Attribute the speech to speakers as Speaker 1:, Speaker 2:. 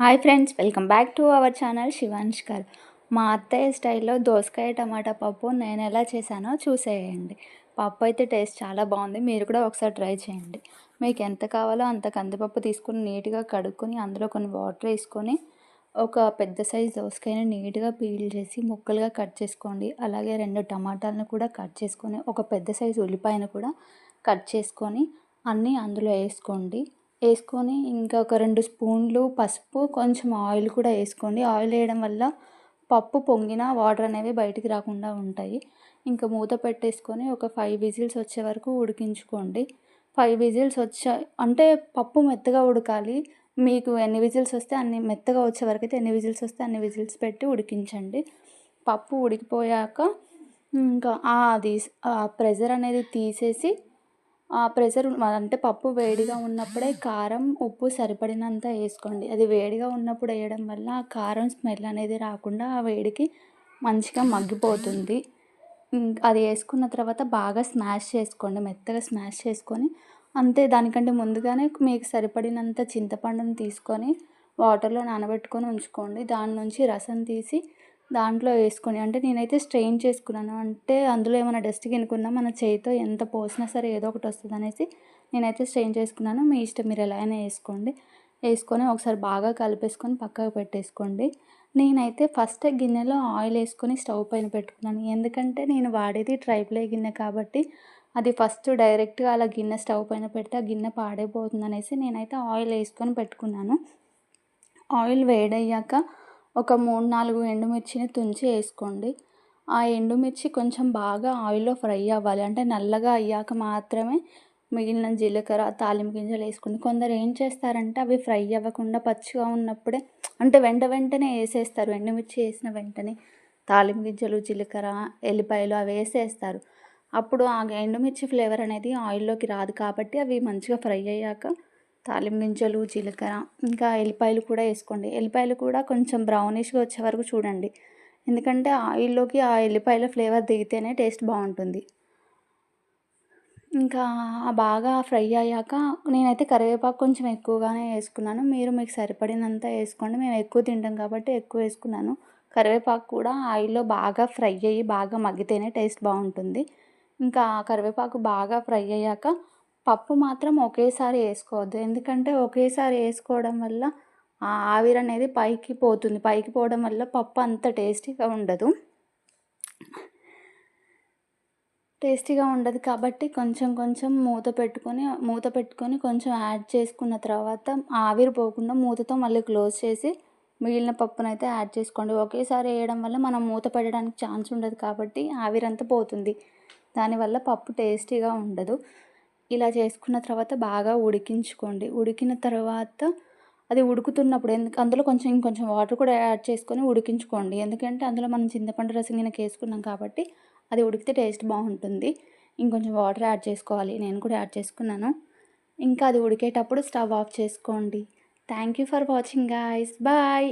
Speaker 1: Hi friends welcome back to our channel Shivanshkar మా అత్తయ్య స్టైల్లో దోసకాయ టమాటా పప్పు నేను ఎలా చేశానో చూసేయండి. పప్పు అయితే టేస్ట్ చాలా బాగుంది మీరు కూడా ఒకసారి ట్రై చేయండి. మీకు ఎంత కావాలో అంత కందిపప్పు తీసుకుని నీట్గా కడుక్కొని అందులో కొన్ని వాటర్ వేసుకొని ఒక పెద్ద సైజ్ దోసకాయని నీట్గా పీల్ చేసి ముక్కలుగా కట్ చేసుకోండి. అలాగే రెండు టమాటాలను కూడా కట్ చేసుకొని ఒక పెద్ద సైజు ఉల్లిపాయను కూడా కట్ చేసుకొని అన్నీ అందులో వేసుకోండి. వేసుకొని ఇంకా ఒక రెండు స్పూన్లు పసుపు కొంచెం ఆయిల్ కూడా వేసుకోండి. ఆయిల్ వేయడం వల్ల పప్పు పొంగిన వాటర్ అనేవి బయటికి రాకుండా ఉంటాయి. ఇంకా మూత పెట్టేసుకొని ఒక ఫైవ్ విజిల్స్ వచ్చే వరకు ఉడికించుకోండి. ఫైవ్ విజిల్స్ వచ్చా అంటే పప్పు మెత్తగా ఉడకాలి. మీకు ఎన్ని విజిల్స్ వస్తే అన్ని మెత్తగా వచ్చే వరకు అయితే ఎన్ని విజిల్స్ వస్తే అన్ని విజిల్స్ పెట్టి ఉడికించండి. పప్పు ఉడికిపోయాక ఇంకా అది ఆ ప్రెజర్ అనేది తీసేసి ప్రెషర్ అంటే పప్పు వేడిగా ఉన్నప్పుడే కారం ఉప్పు సరిపడినంత వేసుకోండి. అది వేడిగా ఉన్నప్పుడు వేయడం వల్ల ఆ కారం స్మెల్ అనేది రాకుండా ఆ వేడికి మంచిగా మగ్గిపోతుంది. అది వేసుకున్న తర్వాత బాగా స్మాష్ చేసుకోండి. మెత్తగా స్మాష్ చేసుకొని అంతే. దానికంటే ముందుగానే మీకు సరిపడినంత చింతపండును తీసుకొని వాటర్లో నానబెట్టుకొని ఉంచుకోండి. దాని నుంచి రసం తీసి దాంట్లో వేసుకొని అంటే నేనైతే స్ట్రెయిన్ చేసుకున్నాను. అంటే అందులో ఏమైనా డస్ట్ కినుకున్నా మన చేయితో ఎంత పోసినా సరే ఏదో ఒకటి వస్తుంది అనేసి నేనైతే స్ట్రెయిన్ చేసుకున్నాను. మీ ఇష్టం మీరు ఎలా అయినా వేసుకోండి. వేసుకొని ఒకసారి బాగా కలిపేసుకొని పక్కకు పెట్టేసుకోండి. నేనైతే ఫస్ట్ గిన్నెలో ఆయిల్ వేసుకొని స్టవ్ పైన పెట్టుకున్నాను. ఎందుకంటే నేను వాడేది ట్రైప్లే గిన్నె కాబట్టి అది ఫస్ట్ డైరెక్ట్గా అలా గిన్నె స్టవ్ పైన పెడితే ఆ గిన్నె పాడైపోతుంది అనేసి నేనైతే ఆయిల్ వేసుకొని పెట్టుకున్నాను. ఆయిల్ వేడయ్యాక ఒక మూడు నాలుగు ఎండుమిర్చిని తుంచి వేసుకోండి. ఆ ఎండుమిర్చి కొంచెం బాగా ఆయిల్లో ఫ్రై అవ్వాలి. అంటే నల్లగా అయ్యాక మాత్రమే మిగిలిన జీలకర్ర తాలింపు గింజలు వేసుకోండి. కొందరు ఏం చేస్తారంటే అవి ఫ్రై అవ్వకుండా పచ్చిగా ఉన్నప్పుడే అంటే వెంట వెంటనే వేసేస్తారు. ఎండుమిర్చి వేసిన వెంటనే తాలింపు గింజలు జీలకర్ర ఎల్లిపాయలు అవి వేసేస్తారు. అప్పుడు ఆ ఎండుమిర్చి ఫ్లేవర్ అనేది ఆయిల్లోకి రాదు కాబట్టి అవి మంచిగా ఫ్రై అయ్యాక తాలింపు గింజలు జీలకర్ర ఇంకా ఎల్లిపాయలు కూడా వేసుకోండి. ఎల్లిపాయలు కూడా కొంచెం బ్రౌనిష్గా వచ్చే వరకు చూడండి. ఎందుకంటే ఆయిల్లోకి ఆ ఎల్లిపాయల ఫ్లేవర్ దిగితేనే టేస్ట్ బాగుంటుంది. ఇంకా బాగా ఫ్రై అయ్యాక నేనైతే కరివేపాకు కొంచెం ఎక్కువగానే వేసుకున్నాను. మీరు మీకు సరిపడినంత వేసుకోండి. మేము ఎక్కువ తింటాం కాబట్టి ఎక్కువ వేసుకున్నాను. కరివేపాకు కూడా ఆయిల్లో బాగా ఫ్రై అయ్యి బాగా మగ్గితేనే టేస్ట్ బాగుంటుంది. ఇంకా కరివేపాకు బాగా ఫ్రై అయ్యాక పప్పు మాత్రం ఒకేసారి వేసుకోవద్దు. ఎందుకంటే ఒకేసారి వేసుకోవడం వల్ల ఆ ఆవిరి అనేది పైకి పోతుంది. పైకి పోవడం వల్ల పప్పు అంత టేస్టీగా ఉండదు. టేస్టీగా ఉండదు కాబట్టి కొంచెం కొంచెం మూత పెట్టుకొని మూత పెట్టుకొని కొంచెం యాడ్ చేసుకున్న తర్వాత ఆవిరి పోకుండా మూతతో మళ్ళీ క్లోజ్ చేసి మిగిలిన పప్పునైతే యాడ్ చేసుకోండి. ఒకేసారి వేయడం వల్ల మనం మూత పెట్టడానికి ఛాన్స్ ఉండదు కాబట్టి ఆవిరంతా పోతుంది. దానివల్ల పప్పు టేస్టీగా ఉండదు. ఇలా చేసుకున్న తర్వాత బాగా ఉడికించుకోండి. ఉడికిన తర్వాత అది ఉడుకుతున్నప్పుడు ఎందుకు అందులో కొంచెం ఇంకొంచెం వాటర్ కూడా యాడ్ చేసుకొని ఉడికించుకోండి. ఎందుకంటే అందులో మనం చింతపండు రసం గిన్నెకి వేసుకున్నాం కాబట్టి అది ఉడికితే టేస్ట్ బాగుంటుంది. ఇంకొంచెం వాటర్ యాడ్ చేసుకోవాలి. నేను కూడా యాడ్ చేసుకున్నాను. ఇంకా అది ఉడికేటప్పుడు స్టవ్ ఆఫ్ చేసుకోండి. Thank you for watching guys. Bye.